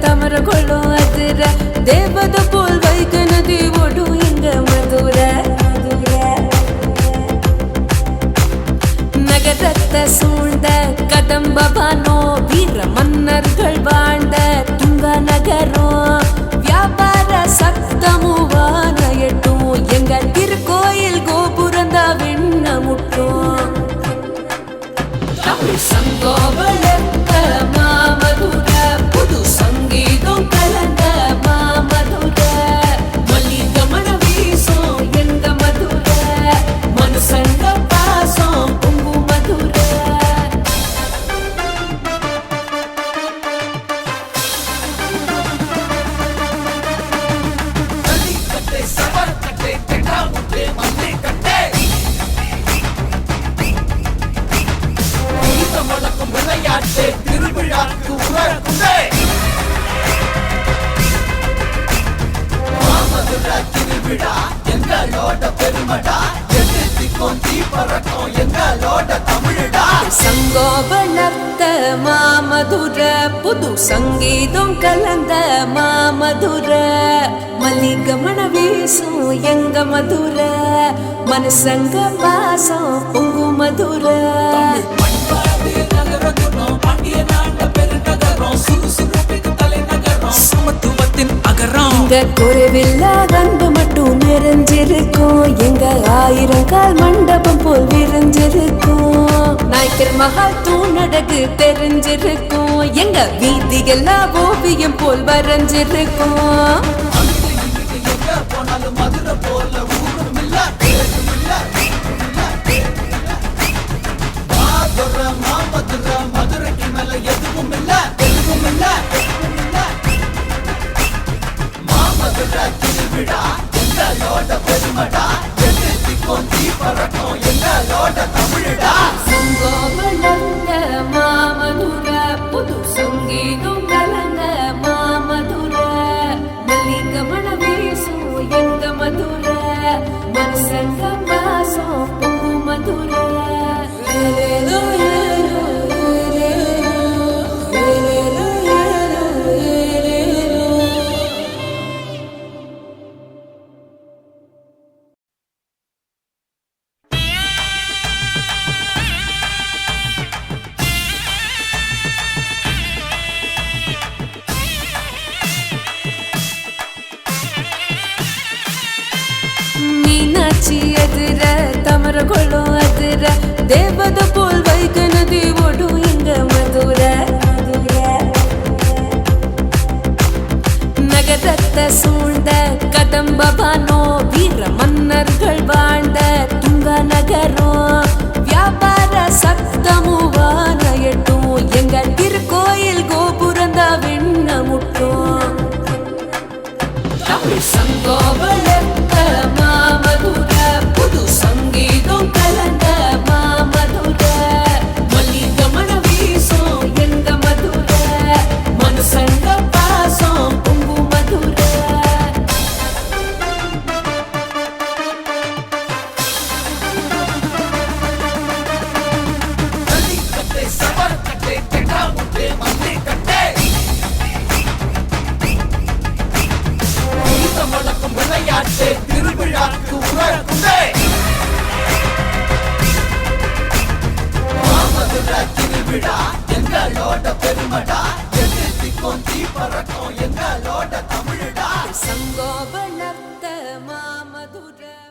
தமரகொள்ளும் அதிர தேவத போல் வைக நதி ஓடும் எங்க மதுர. நகரத்தை சூழ்ந்த கதம்பபானோ வீர மன்னர்கள் வாழ்ந்த திருவிழாக்கு உறக்குண்டே மாமதுர திருவிழா எங்களோட பெருமடா எதிர்த்திக்கும் தீ எங்களோட தமிழடா சங்கோபலத்த மாமதுர புது சங்கீதம் கலந்த மாமதுர. மல்லிகமண வீசும் எங்க மதுர மனசங்க பாசம் பொங்கு மதுரை சமத்துவத்தின் அகரம் எங்க குறைவில்லாத அன்பு மட்டும் நிறைஞ்சிருக்கும். எங்க ஆயிரம் கால் மண்டபம் போல் விரிஞ்சிருக்கும். நாய்க்கர் மகால் தூணடகு தெரிஞ்சிருக்கும். எங்க வீதி எல்லா ஓவியம் போல் வரைஞ்சிருக்கும். போனாலும் மதுரை போல ஊரும் இல்ல பேரும் இல்ல மாதுரை மாமதுரை திருவிழா எங்களோட பெருமடா எதிர்த்திக்கும் தீ பறக்கும் எங்களோட தமிழடா சங்கோபலந்த மாமதுர புது சங்கீதம் கலந்த மாமதுர மல்லிகமண வீசும் எங்க மதுர மனசங்க பாசம் பொங்கு மதுர ஏலேலோ, ரத்த சூழ்ந்த கதம்பபானோ வீர மன்னர்கள் வாழ்ந்த துங்க நகரம் வியாபார சத்தமுவான எட்டும் எங்கள் திருக்கோயில் கோபுரந்த விண்ண முட்டும் பெருமடா. எதிர்த்திக்கும் தீ பறக்கும் எங்களோட தமிழடா. சங்கோபலத்த மாமதுரை.